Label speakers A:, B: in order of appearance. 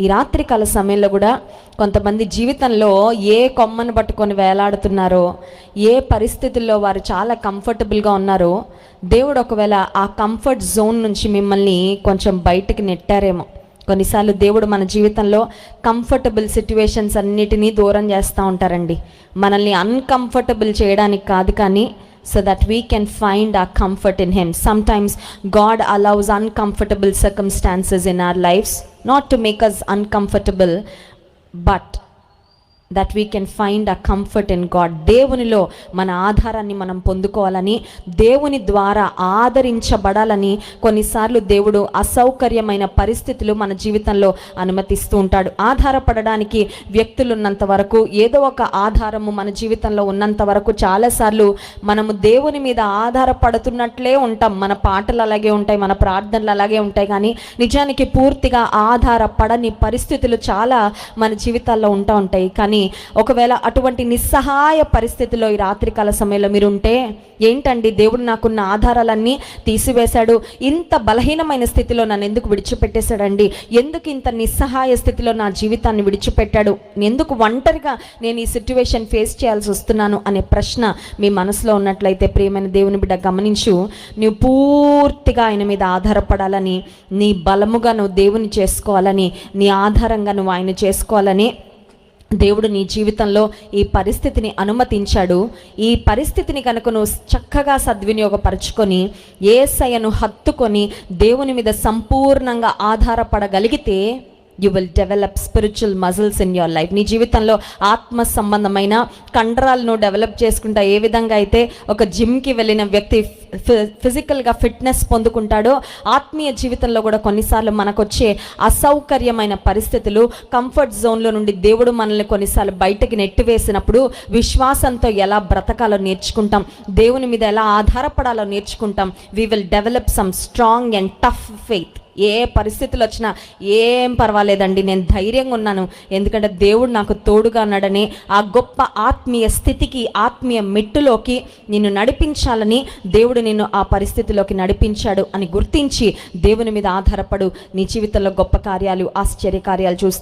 A: ఈ రాత్రికాల సమయంలో కూడా కొంతమంది జీవితంలో ఏ కొమ్మను పట్టుకొని వేలాడుతున్నారో ఏ పరిస్థితుల్లో వారు చాలా కంఫర్టబుల్గా ఉన్నారో దేవుడు ఒకవేళ ఆ కంఫర్ట్ జోన్ నుంచి మిమ్మల్ని కొంచెం బయటికి నెట్టారేమో. కొన్నిసార్లు దేవుడు మన జీవితంలో కంఫర్టబుల్ సిట్యువేషన్స్ అన్నిటినీ దూరం చేస్తూ ఉంటారండి. మనల్ని అన్కంఫర్టబుల్ చేయడానికి కాదు కానీ so that we can find a comfort in him sometimes God allows uncomfortable circumstances in our lives not to make us uncomfortable, but that we can find a comfort in God దేవునిలో మన ఆధారాన్ని మనం పొందుకోవాలని దేవుని ద్వారా ఆదరించబడాలని కొన్నిసార్లు దేవుడు అసౌకర్యమైన పరిస్థితులు మన జీవితంలో అనుమతిస్తూ ఉంటాడు. ఆధారపడడానికి వ్యక్తులు ఉన్నంత వరకు ఏదో ఒక ఆధారము మన జీవితంలో ఉన్నంత వరకు చాలాసార్లు మనము దేవుని మీద ఆధారపడుతున్నట్లే ఉంటాం. మన పాటలు అలాగే ఉంటాయి మన ప్రార్థనలు అలాగే ఉంటాయి కానీ నిజానికి పూర్తిగా ఆధారపడని పరిస్థితులు చాలా మన జీవితాల్లో ఉంటా ఉంటాయి. కానీ ఒకవేళ అటువంటి నిస్సహాయ పరిస్థితిలో ఈ రాత్రికాల సమయంలో మీరు ఉంటే ఏంటండి? దేవుడు నాకున్న ఆధారాలన్నీ తీసివేశాడు. ఇంత బలహీనమైన స్థితిలో నన్ను ఎందుకు విడిచిపెట్టేశాడండి? ఎందుకు ఇంత నిస్సహాయ స్థితిలో నా జీవితాన్ని విడిచిపెట్టాడు? ఎందుకు ఒంటరిగా నేను ఈ సిచ్యువేషన్ ఫేస్ చేయాల్సి వస్తున్నాను అనే ప్రశ్న మీ మనసులో ఉన్నట్లయితే ప్రియమైన దేవుని బిడ్డ గమనించు. నువ్వు పూర్తిగా ఆయన మీద ఆధారపడాలని నీ బలముగా నువ్వు దేవుని చేసుకోవాలని నీ ఆధారంగా నువ్వు ఆయన చేసుకోవాలని దేవుడు నీ జీవితంలో ఈ పరిస్థితిని అనుమతించాడు. ఈ పరిస్థితిని కనుక నువ్వు చక్కగా సద్వినియోగపరచుకొని ఏసయ్యను హత్తుకొని దేవుని మీద సంపూర్ణంగా ఆధారపడగలిగితే you will develop spiritual muscles in your life నీ జీవితంలో ఆత్మ సంబంధమైన కండరాలను డెవలప్ చేసుకుంటా ఏ విధంగా అయితే ఒక జిమ్కి వెళ్ళిన వ్యక్తి ఫిజికల్గా ఫిట్నెస్ పొందుకుంటాడో ఆత్మీయ జీవితంలో కూడా కొన్నిసార్లు మనకు వచ్చే అసౌకర్యమైన పరిస్థితులు కంఫర్ట్ జోన్లో నుండి దేవుడు మనల్ని కొన్నిసార్లు బయటకి నెట్టివేసినప్పుడు విశ్వాసంతో ఎలా బ్రతకాలో నేర్చుకుంటాం దేవుని మీద ఎలా ఆధారపడాలో నేర్చుకుంటాం. We will develop some strong and tough faith ఏ పరిస్థితులు వచ్చినా ఏం పర్వాలేదండి నేను ధైర్యంగా ఉన్నాను. ఎందుకంటే దేవుడు నాకు తోడుగా ఉన్నాడని ఆ గొప్ప ఆత్మీయ స్థితికి ఆత్మీయ మెట్టులోకి నిన్ను నడిపించాలని దేవుడు నిన్ను ఆ పరిస్థితిలోకి నడిపించాడు అని గుర్తించి దేవుని మీద ఆధారపడు. నీ జీవితంలో గొప్ప కార్యాలు ఆశ్చర్య కార్యాలు చూస్తా